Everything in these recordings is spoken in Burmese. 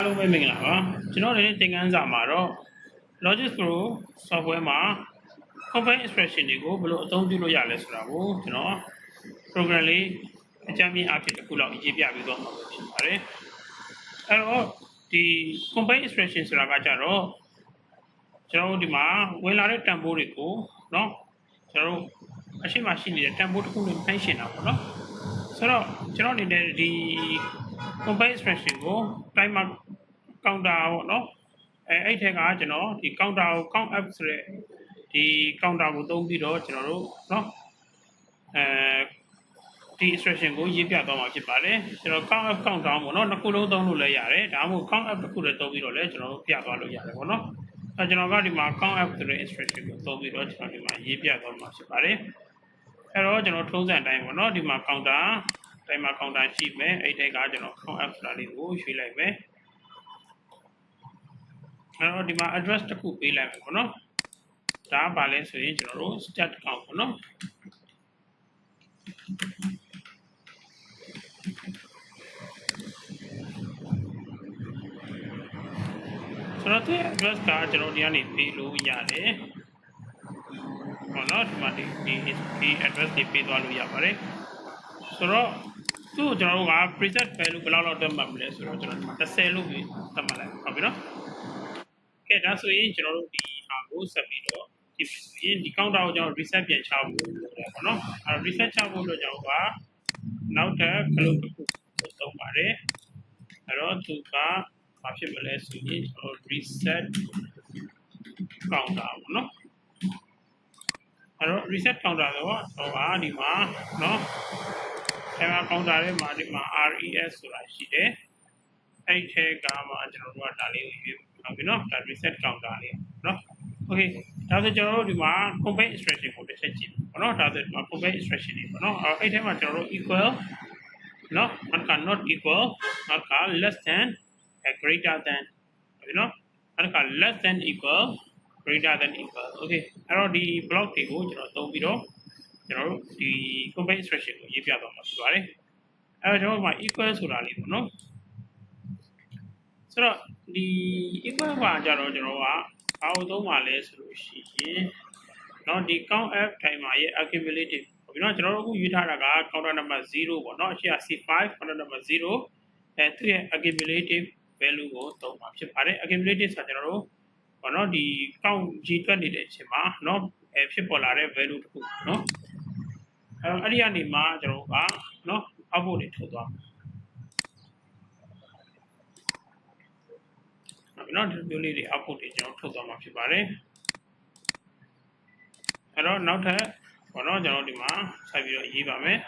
အားလုံးပဲမင်္ဂလာပါကျွန်တော်လည်းသင်ခန်းစာမှာတော့ Logic Pro software မှာ compile expression တွေကိုဘယ်လိုအသုံးပြုလို့ရလဲဆိုတာကိုကျွန်တော် program လေးအကြမ်းမြင်အဖြစ်တစ်ခုလောက်ရေးပြပြီးတော့မှာဖြစ်ပါတယ်အဲ့တော့ဒီ compile expression ဆိုတာကကြတော့ကျွန်တော်တို့ဒီမှာဝင်လာတဲ့တန်ဖိုးတွေကိုเนาะကျွန်တော်တို့အရှိမရှိနေတဲ့တန်ဖိုးတစ်ခုနဲ့နှိုင်းရှင်တာပေါ့နော်ဆိုတော့ကျွန်တော်အနေနဲ့ဒီ compile expression ကို timer counter ပေါ့နော်အဲအဲ့ထက်ကကျွန်တော်ဒီ counter ကို count up ဆိုတဲ့ဒီ counter ကိုသုံးပြီးတော့ကျွန်တော်တို့နော်အဲဒီ instruction ကိုရေးပြသွားမှာဖြစ်ပါတယ်ကျွန်တော် count up count down ပေါ့နော်နှစ်ခုလုံးသုံးလို့လည်းရတယ်ဒါမှမဟုတ် count up တစ်ခုလည်းသုံးပြီးတော့လည်းကျွန်တော်တို့ပြသွားလို့ရတယ်ပေါ့နော်အဲကျွန်တော်ကဒီမှာ count up ဆိုတဲ့ instruction ကိုသုံးပြီးတော့ကျွန်တော်ဒီမှာရေးပြသွားမှာဖြစ်ပါတယ်အဲတော့ကျွန်တော်ထုံးစံအတိုင်းပေါ့နော်ဒီမှာ counter တိုင်းမှာ counter ရှိမယ်အဲ့ဒီကကျွန်တော် count up ဆိုတာလေးကိုရွှေ့လိုက်မယ် အဲ့တော့ဒီမှာ address တစ်ခုပေးလိုက်မယ်ပေါ့နော်ဒါကဘာလဲဆိုရင်ကျွန်တော်တို့ start count ပေါ့နော်ဆိုတော့ဒီ address ကကျွန်တော်ဒီကနေပေးလို့ရတယ်ဟောနော်ဒီမှာဒီဒီဒီ address တွေပေးသွားလို့ရပါတယ်ဆိုတော့သူ့ကိုကျွန်တော်တို့က preset value ဘယ်လောက်လောက်တက်မှတ်မလဲဆိုတော့ကျွန်တော်ဒီမှာ30လို့ပြီးတက်မှတ်လိုက်ဟုတ်ပြီနော် ကဲဒါဆိုရင်ကျွန်တော်တို့ဒီဟာကိုဆက်ပြီးတော့ဒီဆိုရင်ဒီ counter ကိုကျွန်တော် reset ပြန်ချဖို့လုပ်တယ်ပေါ့နော်အဲ reset ချဖို့လို့ကျွန်တော်ကနောက်ထပ် close တစ်ခုသုံးပါတယ်အဲ့တော့သူကဘာဖြစ်မလဲဆိုရင်ကျွန်တော် reset counter ပေါ့နော်အဲ့တော့ reset counter တော့ဟိုဟာဒီမှာနော်အဲမှာ counter ထဲမှာဒီမှာ res ဆိုတာရှိတယ် အဲ့ဒီထဲကမှကျွန်တော်တို့ကဒါလေးကိုယူဟုတ်ပြီနော်ဒါ reset counter လေးနော် okay ဒါဆိုကျွန်တော်တို့ဒီမှာ compare expression ကိုတစ်ချက်ကြည့်ပေါ့နော်ဒါဆိုဒီမှာ compare expression တွေပေါ့နော်အဲ့ဒီထဲမှာကျွန်တော်တို့ equal နော်မက not equal မက less than a greater than ဟုတ်နော်အဲ့ဒါက less than equal greater than equal okay အဲ့တော့ဒီ block တွေကိုကျွန်တော်သုံးပြီးတော့ကျွန်တော်တို့ဒီ compare expression ကိုရေးပြသွားမှာဖြစ်ပါတယ်အဲ့တော့ကျွန်တော်တို့မှာ equal ဆိုတာလေးပေါ့နော် ဆိုတော့ဒီ equal ကကြတော့ကျွန်တော်ကဘာလို့သုံးပါလဲဆိုလို့ရှိရင်เนาะဒီ count f timer ရဲ့ accumulative ဟုတ်ပြီเนาะကျွန်တော်တို့အခုယူထားတာက counter number 0ပေါ့เนาะအရှိက C5 counter number 0အဲသူရဲ့ accumulative value ကိုသုံးမှာဖြစ်ပါတယ် accumulative ဆိုတာကျွန်တော်တို့ဟောနော်ဒီ count G တွက်နေတဲ့အချိန်မှာเนาะအဲဖြစ်ပေါ်လာတဲ့ value တစ်ခုเนาะအဲအဲ့ဒီကနေမှကျွန်တော်တို့ကเนาะ output တွေထုတ်သွားမှာ เนาะဒီလိုလေးတွေ output တွေကျွန်တော်ထုတ်သွားမှာဖြစ်ပါတယ်အဲ့တော့နောက်ထပ်ဘောနော်ကျွန်တော်ဒီမှာဆက်ပြီးတော့ရေးပါမယ်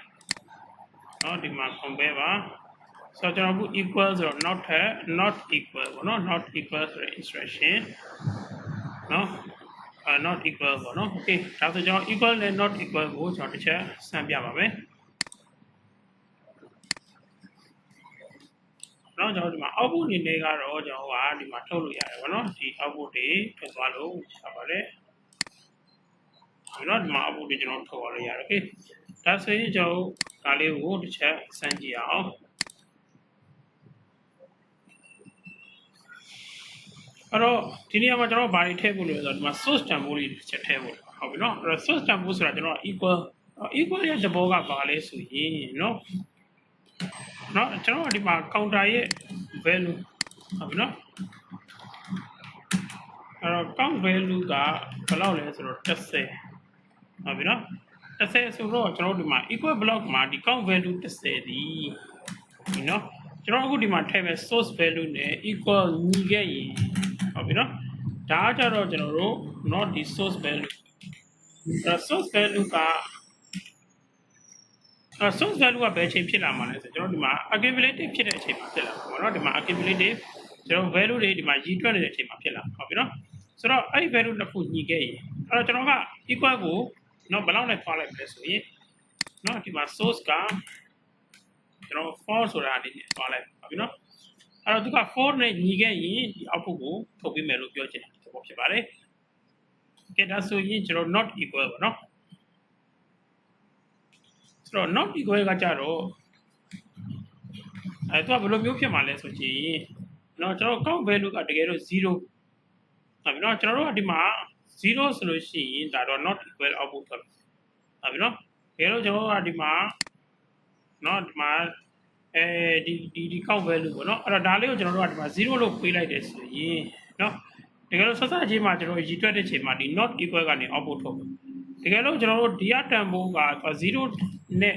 เนาะဒီမှာ compare ပါဆိုတော့ကျွန်တော်အခု equal ဆိုတော့ not ထက် not equal ပေါ့နော် not equal ဆိုတဲ့ instruction เนาะအဲ not equal ပေါ့နော် okay ဒါဆိုကျွန်တော် equal နဲ့ not equal ကိုကျွန်တော်တစ်ချက်စမ်းပြပါမယ် နော်ကျွန်တော်ဒီမှာ output အနေနဲ့ကတော့ကျွန်တော်ကဒီမှာထုတ်လို့ရတယ်ပေါ့နော်ဒီ output တွေထုတ်သွားလို့ရပါတယ်နော်ဒီမှာ output တွေကျွန်တော်ထုတ်သွားလို့ရတယ် okay ဒါဆိုရင်ကျွန်တော်ဒါလေးကိုတစ်ချက်စမ်းကြည့်အောင်အဲ့တော့ဒီနေရာမှာကျွန်တော်ဘာတွေထည့်ဖို့လဲဆိုတော့ဒီမှာ source တန်ဖိုးတွေတစ်ချက်ထည့်ဖို့ဟုတ်ပြီနော်အဲ့တော့ source တန်ဖိုးဆိုတာကျွန်တော် equal equal ရဲ့သဘောကဘာလဲဆိုရင်နော် နော်ကျွန်တော်ဒီမှာ counter ရဲ့ value ဟုတ်ပြီနော်အဲ့တော့ count value ကဘယ်လောက်လဲဆိုတော့30ဟုတ်ပြီနော်30ဆိုတော့ကျွန်တော်ဒီမှာ equal block မှာဒီ count value 30ဒီဒီနော်ကျွန်တော်အခုဒီမှာထည့်မဲ့ source value နဲ့ equal ညီခဲ့ရင်ဟုတ်ပြီနော်ဒါကကြတော့ကျွန်တော်တို့ not ဒီ source value အဲ source value က အဲ source value ကဘယ်အချိန်ဖြစ်လာမှာလဲဆိုကျွန်တော်ဒီမှာ accumulative ဖြစ်တဲ့အချိန်မှာဖြစ်လာမှာပေါ့နော်ဒီမှာ accumulative ကျွန်တော် value တွေဒီမှာရည်တွက်နေတဲ့အချိန်မှာဖြစ်လာမှာဟုတ်ပြီနော်ဆိုတော့အဲ့ဒီ value တစ်ခုညီခဲ့ရင်အဲ့တော့ကျွန်တော်က equal ကိုနော်ဘယ်လောက်နဲ့သွားလိုက်မလဲဆိုရင်နော်ဒီမှာ source ကကျွန်တော် for ဆိုတာအနေနဲ့သွားလိုက်ဟုတ်ပြီနော်အဲ့တော့သူက4နဲ့ညီခဲ့ရင်ဒီ output ကိုထုတ်ပေးမယ်လို့ပြောချင်တယ်သဘောဖြစ်ပါတယ်ကဲဒါဆိုရင်ကျွန်တော် not equal ပေါ့နော် ဆိုတော့ not equal ကကြတော့အဲသူကဘယ်လိုမျိုးဖြစ်မှာလဲဆိုချင်နော်ကျွန်တော် count value ကတကယ်တော့0ဟုတ်ပြီနော်ကျွန်တော်တို့ကဒီမှာ0ဆိုလို့ရှိရင်ဒါတော့ not equal output ထွက်ပြီဟုတ်ပြီနော်တကယ်လို့ကျွန်တော်တို့ကဒီမှာနော်ဒီမှာအဲဒီဒီဒီ count value ပေါ့နော်အဲ့တော့ဒါလေးကိုကျွန်တော်တို့ကဒီမှာ0လို့ပေးလိုက်တယ်ဆိုရင်နော်တကယ်လို့ဆက်စချင်းမှာကျွန်တော်ရည်တွက်တဲ့ချိန်မှာဒီ not equal ကနေ output ထုတ်မယ်တကယ်လို့ကျွန်တော်တို့ဒီအတန်ဖိုးက0 နဲ့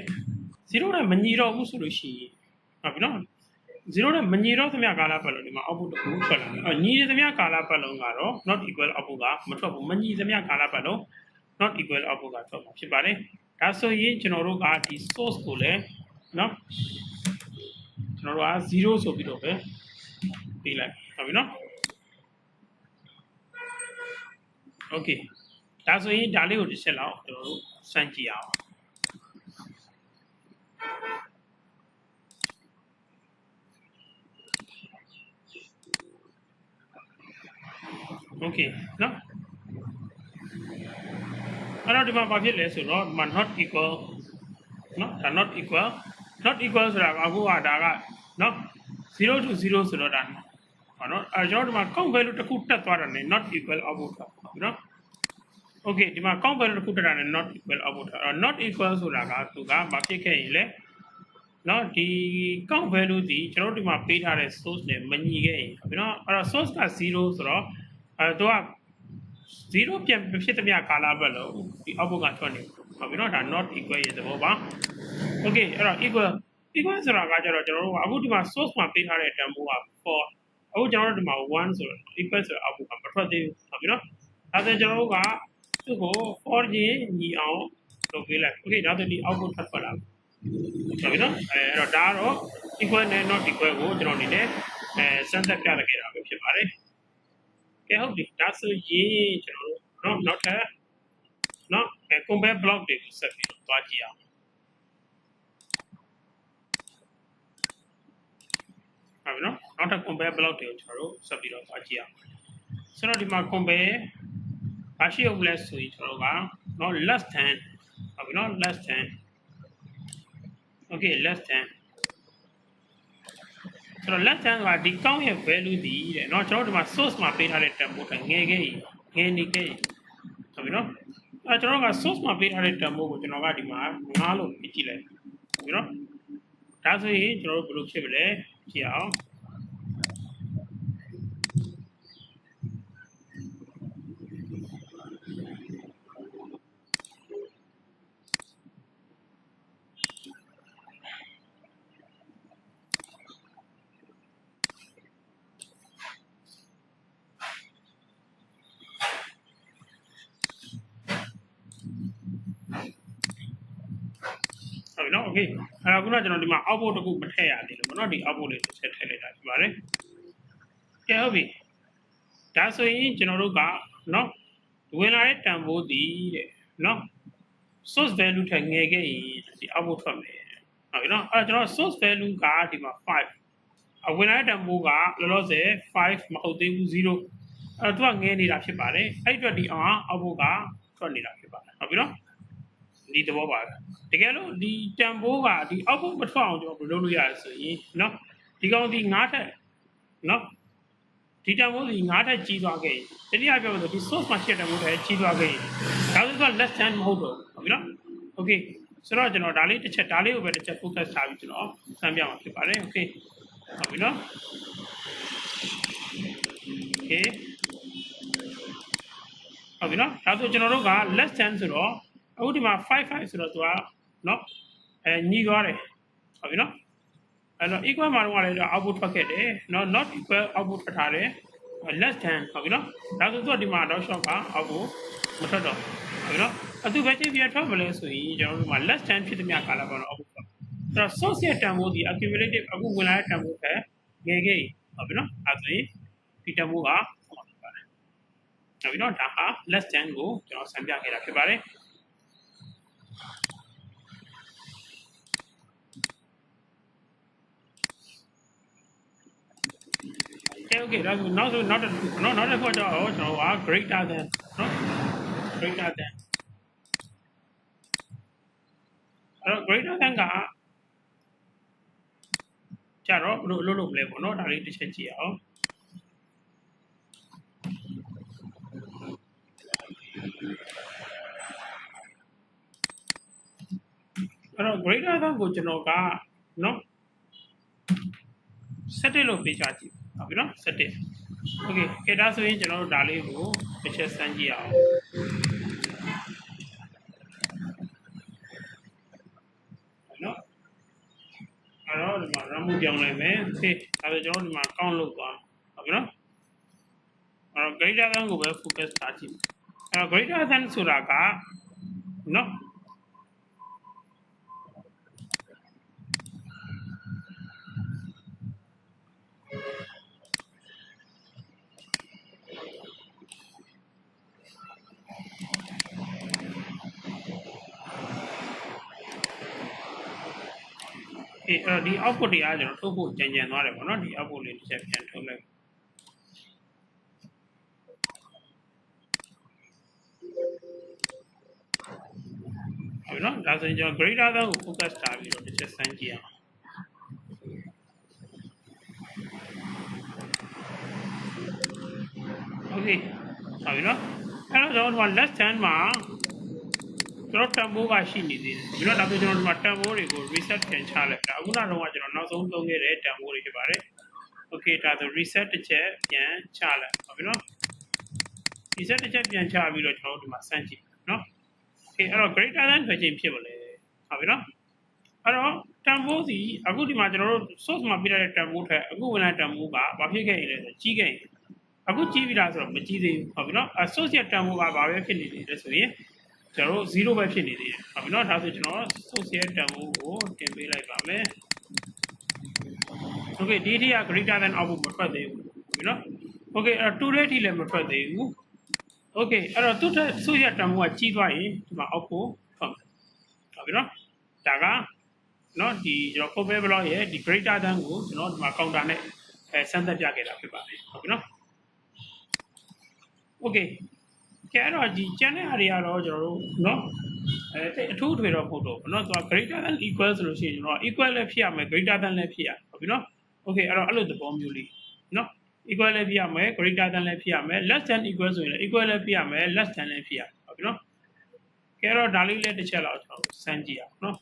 0နဲ့မညီတော့ဘူးဆိုလို့ရှိရင်ဟုတ်ပြီနော်0နဲ့မညီတော့သမျှကာလပတ်လုံးဒီမှာ output တစ်ခုထွက်လာတယ်။အော်ညီသမျှကာလပတ်လုံးကတော့ not equal output ကမထွက်ဘူး။မညီသမျှကာလပတ်လုံး not equal output ကထွက်မှာဖြစ်ပါတယ်။ဒါဆိုရင်ကျွန်တော်တို့ကဒီ source ကိုလည်းနော်ကျွန်တော်တို့က0ဆိုပြီးတော့ပဲပေးလိုက်ဟုတ်ပြီနော်။ Okay ဒါဆိုရင်ဒါလေးကိုတစ်ချက်လောက်ကျွန်တော်တို့စမ်းကြည့်အောင် okay နော်အဲ့တော့ဒီမှာဘာဖြစ်လဲဆိုတော့ဒီမှာ not equal နော်ဒါ not equal not equal ဆိုတာကအခုကဒါကနော်0 to 0ဆိုတော့ဒါဟောနော်အဲ့ကျွန်တော်ဒီမှာ count value တစ်ခုတက်သွားတာနဲ့ not equal output ထွက်ပါပြီနော် okay ဒီမှာ count value တစ်ခုတက်တာနဲ့ not equal output ထွက်အဲ့ not equal ဆိုတာကသူကဘာဖြစ်ခဲ့ရင်လဲနော်ဒီ count value ဒီကျွန်တော်တို့ဒီမှာပေးထားတဲ့ source နဲ့မညီခဲ့ရင်ဟုတ်ပြီနော်အဲ့တော့ source က0ဆိုတော့ အဲတော့0ပြန်ဖြစ်တဲ့မြကာလပတ်လုံးဒီ output ကထွက်နေဟုတ်ပြီနော်ဒါ not equal ရဲ့သဘောပါ okay အဲ့တော့ equal equal ဆိုတာကကြတော့ကျွန်တော်တို့ကအခုဒီမှာ source မှာပေးထားတဲ့ demo က for အခုကျွန်တော်တို့ဒီမှာ1ဆိုတော့ equal ဆိုတော့ output ကမထွက်သေးဘူးဟုတ်ပြီနော်ဒါဆိုကျွန်တော်တို့ကသူ့ကို for ကြီးညီအောင်လုပ်ပေးလိုက် okay ဒါဆိုဒီ output ထွက်ထွက်လာဟုတ်ပြီနော်အဲအဲ့တော့ဒါကတော့ equal နဲ့ not equal ကိုကျွန်တော်အနေနဲ့အဲစမ်းသပ်ပြရခဲ့တာပဲဖြစ်ပါတယ် ကဲဟုတ်ပြီဒါဆိုရင်ကျွန်တော်တို့နော်နောက်ထပ်နော်အဲ compare block တွေကိုဆက်ပြီးတော့တွားကြည့်အောင်ဟုတ်ပြီနော်နောက်ထပ် compare block တွေကိုကျွန်တော်တို့ဆက်ပြီးတော့တွားကြည့်အောင်ဆိုတော့ဒီမှာ compare ဘာရှိအောင်လဲဆိုရင်ကျွန်တော်တို့ကနော် less than ဟုတ်ပြီနော် less than okay less than ဆိုတော့ left hand ကဒီကောင်းရဲ့ value ဒီတဲ့เนาะကျွန်တော်တို့ဒီမှာ source မှာပေးထားတဲ့ tempo ကငယ်ခဲ့ရင်ငယ်နေခဲ့ရင်ဟုတ်ပြီเนาะအဲကျွန်တော်က source မှာပေးထားတဲ့ tempo ကိုကျွန်တော်ကဒီမှာ9လို့ပြကြည့်လိုက်ဟုတ်ပြီเนาะဒါဆိုရင်ကျွန်တော်တို့ဘယ်လိုဖြစ်မလဲကြည့်အောင် ပြီเนาะ okay အဲတော့ခုနကကျွန်တော်ဒီမှာ output တစ်ခုမထည့်ရသေးလို့ပေါ့เนาะဒီ output လေးတစ်ချက်ထည့်လိုက်တာဖြစ်ပါတယ်ကဲဟုတ်ပြီဒါဆိုရင်ကျွန်တော်တို့ကเนาะဝင်လာတဲ့တန်ဖိုးဒီတဲ့เนาะ source value ထက်ငယ်ခဲ့ရင်ဒီ output ထွက်မယ်ဟုတ်ပြီเนาะအဲတော့ကျွန်တော် source value ကဒီမှာ5အဝင်လာတဲ့တန်ဖိုးကလောလောဆယ်5မဟုတ်သေးဘူး0အဲတော့သူကငယ်နေတာဖြစ်ပါတယ်အဲ့အတွက်ဒီအောင် output ကထွက်နေတာဖြစ်ပါတယ်ဟုတ်ပြီเนาะ ဒီသဘောပါပဲတကယ်လို့ဒီတန်ဖိုးကဒီ output မထွက်အောင်ကျွန်တော်ဘယ်လိုလုပ်လို့ရလဲဆိုရင်เนาะဒီကောင်ဒီ9ထက်เนาะဒီတန်ဖိုးစီ9ထက်ကြီးသွားခဲ့ရင်တတိယပြောလို့ဒီ source မှာရှိတဲ့တန်ဖိုးထက်ကြီးသွားခဲ့ရင်ဒါဆိုတော့ less than မဟုတ်တော့ဘူးဟုတ်ပြီနော် okay ဆိုတော့ကျွန်တော်ဒါလေးတစ်ချက်ဒါလေးကိုပဲတစ်ချက် focus ထားပြီးကျွန်တော်စမ်းပြမှာဖြစ်ပါတယ် okay ဟုတ်ပြီနော် okay ဟုတ်ပြီနော်ဒါဆိုကျွန်တော်တို့က less than ဆိုတော့ အခုဒီမှာ55ဆိုတော့သူကနော်အဲညီသွားတယ်ဟုတ်ပြီနော်အဲ့တော့ equal မှာတော့လည်း output ထွက်ခဲ့တယ်နော် not equal output ထွက်ထားတယ် less than ဟုတ်ပြီနော်ဒါဆိုသူကဒီမှာတော့ short က output မထွက်တော့ဟုတ်ပြီနော်အတူပဲချင်းပြထွက်မလဲဆိုရင်ကျွန်တော်တို့ဒီမှာ less than ဖြစ်တဲ့မြကာလပေါ့နော် output ထွက်အဲ့တော့ source ရဲ့တန်ဖိုးဒီ accumulative အခုဝင်လာတဲ့တန်ဖိုးပဲငယ်ခဲ့ဟုတ်ပြီနော်အဲဆိုရင်ဒီတန်ဖိုးကဟုတ်ပါတယ်ဟုတ်ပြီနော်ဒါဟာ less than ကိုကျွန်တော်ဆံပြခဲ့တာဖြစ်ပါတယ် okay okay ဒါဆိုနောက်ဆိုနောက်တစ်ခုနော်နောက်တစ်ခုတော့ကျွန်တော်က greater than နော် greater than အဲ့တော့ greater than ကကြတော့ဘယ်လိုအလုပ်လုပ်မလဲပေါ့နော်ဒါလေးတစ်ချက်ကြည့်အောင်အဲ့တော့ greater than ကိုကျွန်တော်ကနော်7လို့ပေးချကြည့် ဟုတ်ပြီနော်7 okay ကဲဒါဆိုရင်ကျွန်တော်တို့ဒါလေးကိုတစ်ချက်စမ်းကြည့်အောင်နော်အဲ့တော့ဒီမှာ run မှုပြောင်းလိုက်မယ် okay ဒါဆိုကျွန်တော်ဒီမှာ count လုပ်သွားဟုတ်ပြီနော်အဲ့တော့ greater than ကိုပဲ focus ထားကြည့်အဲ့တော့ greater than ဆိုတာကနော် အေးအဲ့တော့ဒီ output တွေကကျွန်တော်ထုတ်ဖို့ကြံကြံသွားတယ်ပေါ့နော်ဒီ output လေးတစ်ချက်ပြန်ထုတ်လိုက်ဟုတ်နော်ဒါဆိုရင်ကျွန်တော် greater than ကို focus ထားပြီးတော့တစ်ချက်စမ်းကြည့်အောင် okay ဟုတ်ပြီနော်အဲ့တော့ကျွန်တော်ဒီမှာ less than မှာ ကျွန်တော်တန်ဖိုးကရှိနေသေးတယ်ပြီးတော့ဒါဆိုကျွန်တော်ဒီမှာတန်ဖိုးတွေကို reset ပြန်ချလိုက်တာအခုနောက်တော့ကျွန်တော်နောက်ဆုံးသုံးခဲ့တဲ့တန်ဖိုးတွေဖြစ်ပါတယ် okay ဒါဆို reset တစ်ချက်ပြန်ချလိုက်ဟုတ်ပြီနော် reset တစ်ချက်ပြန်ချပြီးတော့ကျွန်တော်ဒီမှာစမ်းကြည့်နော် okay အဲ့တော့ greater than ပဲချင်းဖြစ်ပါလေဟုတ်ပြီနော်အဲ့တော့တန်ဖိုးစီအခုဒီမှာကျွန်တော်တို့ source မှာပြရတဲ့တန်ဖိုးထက်အခုဝင်လာတန်ဖိုးကဘာဖြစ်ခဲ့ရင်လဲဆိုကြီးခဲ့ရင်အခုကြီးပြီလားဆိုတော့မကြီးသေးဘူးဟုတ်ပြီနော် associate တန်ဖိုးကဘာပဲဖြစ်နေသေးလဲဆိုရင် ကျွန်တော်တို့0ပဲဖြစ်နေသေးတယ်ဟုတ်ပြီနော်ဒါဆိုကျွန်တော် associate တန်ဖိုးကိုတင်ပေးလိုက်ပါမယ် okay ဒီထိက greater than output မထွက်သေးဘူးဟုတ်ပြီနော် okay အဲ့တော့2တဲ့ထိလည်းမထွက်သေးဘူး okay အဲ့တော့သူ့ထက်ဆုရတန်ဖိုးကကြီးသွားရင်ဒီမှာ output ထွက်မယ်ဟုတ်ပြီနော်ဒါကနော်ဒီကျွန်တော် copy block ရဲ့ဒီ greater than ကိုကျွန်တော်ဒီမှာ counter နဲ့အဲစမ်းသပ်ပြခဲ့တာဖြစ်ပါတယ်ဟုတ်ပြီနော် okay ကဲအဲ့တော့ဒီ channel အရာတွေကတော့ကျွန်တော်တို့နော်အဲတိတ်အထူးထွေတော့ပို့တော့ဘောနော်သူက greater than equal ဆိုလို့ရှိရင်ကျွန်တော် equal လည်းဖြစ်ရမယ် greater than လည်းဖြစ်ရဟုတ်ပြီနော် okay အဲ့တော့အဲ့လိုသဘောမျိုးလေးနော် equal လည်းဖြစ်ရမယ် greater than လည်းဖြစ်ရမယ် less than equal ဆိုရင်လည်း equal လည်းဖြစ်ရမယ် less than လည်းဖြစ်ရဟုတ်ပြီနော်ကဲတော့ဒါလေးလည်းတစ်ချက်လောက်ကျွန်တော်စမ်းကြည့်အောင်နော်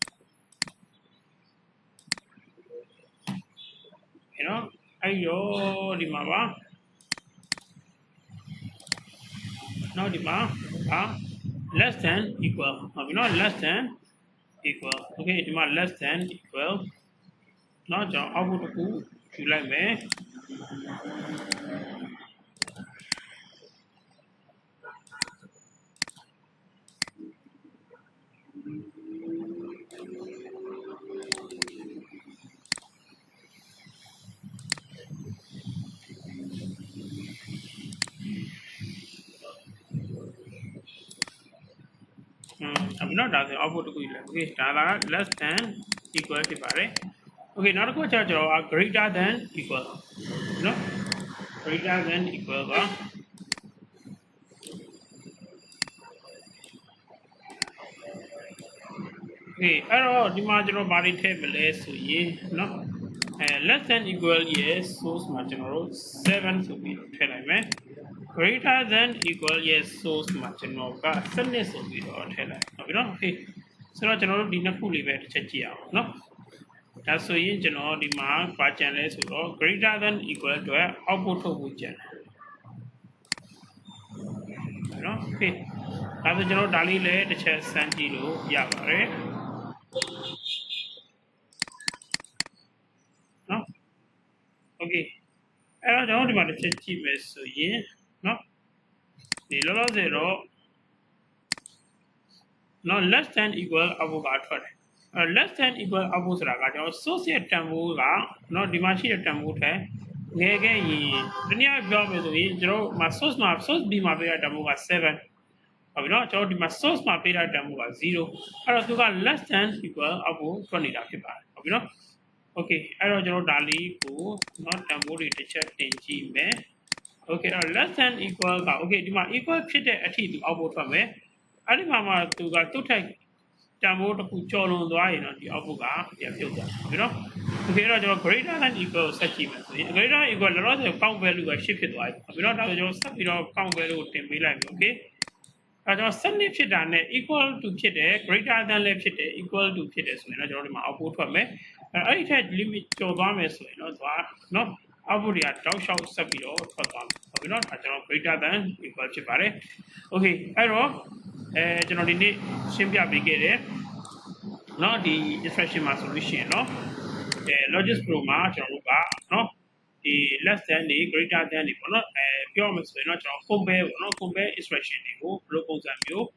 အဲ့တော့အဲ့ရောဒီမှာပါ နောက်ဒီမှာအာ less than equal ဟုတ်ပြီနော် less than equal okay ဒီမှာ less than equal နော်ကျွန်တော် output တစ်ခုယူလိုက်မယ် အပြင်တော့ဒါဆို output တစ်ခုယူလိုက် okay ဒါက less than equal ဖြစ်ပါတယ် okay နောက်တစ်ခုကျတော့ကျွန်တော် greater than equal နော် greater than equal ပါ okay အဲ့တော့ဒီမှာကျွန်တော်ဘာတွေထည့်မလဲဆိုရင်နော်အဲ less than equal yes source မှာကျွန်တော်တို့7ဆိုပြီးတော့ထည့်လိုက်မယ် greater than equal yes source မှာကျွန်တော်က7ဆိုပြီးတော့ထည့်လိုက်ဟုတ်ပြီနော် okay ဆိုတော့ကျွန်တော်တို့ဒီနှစ်ခုလေးပဲတစ်ချက်ကြည့်အောင်နော်ဒါဆိုရင်ကျွန်တော်ဒီမှာပါကြံလဲဆိုတော့ greater than equal အတွက် output ထုတ်ဖို့ကြံတယ်နော် okay ဒါဆိုကျွန်တော်ဒါလေးလည်းတစ်ချက်စမ်းကြည့်လို့ရပါတယ်နော် okay အဲ့တော့ကျွန်တော်ဒီမှာတစ်ချက်ကြည့်မယ်ဆိုရင် နော်ဒီလောလောဆယ်တော့နော် less than equal အဖို့ကထွက်တယ်အဲ less than equal အဖို့ဆိုတာကကျွန်တော် source ရဲ့တန်ဖိုးကနော်ဒီမှာရှိတဲ့တန်ဖိုးထက်ငယ်ခဲ့ရင်တနည်းအားပြောမယ်ဆိုရင်ကျွန်တော်မှာ source မှာ source B မှာပေးတဲ့တန်ဖိုးက7ဟုတ်ပြီနော်ကျွန်တော်ဒီမှာ source မှာပေးတဲ့တန်ဖိုးက0အဲ့တော့သူက less than equal အဖို့ထွက်နေတာဖြစ်ပါတယ်ဟုတ်ပြီနော် okay အဲ့တော့ကျွန်တော်ဒါလေးကိုနော်တန်ဖိုးတွေတစ်ချက်တင်ကြည့်မယ် okay အဲ့တော့ less than equal က okay ဒီမှာ equal ဖြစ်တဲ့အထိသူ output ထွက်မယ်အဲ့ဒီမှာမှသူကသူ့ထိုက်တတန်ဖိုးတစ်ခုကျော်လွန်သွားရင်တော့ဒီ output ကပြန်ပြုတ်သွားပြီနော်။ Okay တော့ကျွန်တော် greater than equal ကိုဆက်ကြည့်မယ်ဆိုရင် greater than equal လောလောဆယ် count value က8ဖြစ်သွားပြီ။ပြီးတော့ဒါဆိုကျွန်တော်ဆက်ပြီးတော့ count value ကိုတင်ပေးလိုက်ပြီ okay ။အဲကျွန်တော်7နှစ်ဖြစ်တာနဲ့ equal to ဖြစ်တယ် greater than လည်းဖြစ်တယ် equal to ဖြစ်တယ်ဆိုရင်တော့ကျွန်တော်ဒီမှာ output ထွက်မယ်။အဲအဲ့ဒီထက် limit ကျော်သွားမယ်ဆိုရင်တော့သွားနော် output တွေကတောက်လျှောက်ဆက်ပြီးတော့ထွက်သွားမယ်။ဟုတ်ပြီနော်ဒါကျွန်တော် greater than equal ဖြစ်ပါတယ်။ okay အဲ့တော့အဲကျွန်တော်ဒီနေ့ရှင်းပြပေးခဲ့တယ်။နော်ဒီ instruction မှာဆိုလို့ရှိရင်နော်အဲ logic pro မှာကျွန်တော်တို့ကနော်ဒီ less than တွေ greater than တွေပေါ့နော်အဲပြောမှဆိုရင်တော့ကျွန်တော် compare ပေါ့နော် compare instruction တွေကိုဘယ်လိုပုံစံမျိုး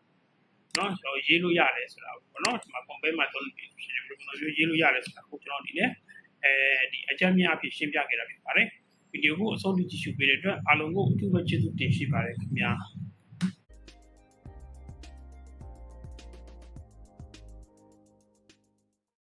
နော်ကျွန်တော်ရေးလို့ရတယ်ဆိုတာပေါ့နော်ဒီမှာ compare မှာသုံးလို့ instruction တွေဘယ်လိုပုံစံမျိုးရေးလို့ရတယ်ဆိုတာကိုကျွန်တော်ဒီနေ့ အဲဒီအကြမ်းများအဖြစ်ရှင်းပြခဲ့တာဖြစ်ပါတယ်ဗီဒီယိုကိုအဆုံးထိကြည့်ရှုပေးတဲ့အတွက်အားလုံးကိုအထူးပဲကျေးဇူးတင်ရှိပါတယ်ခင်ဗျာ။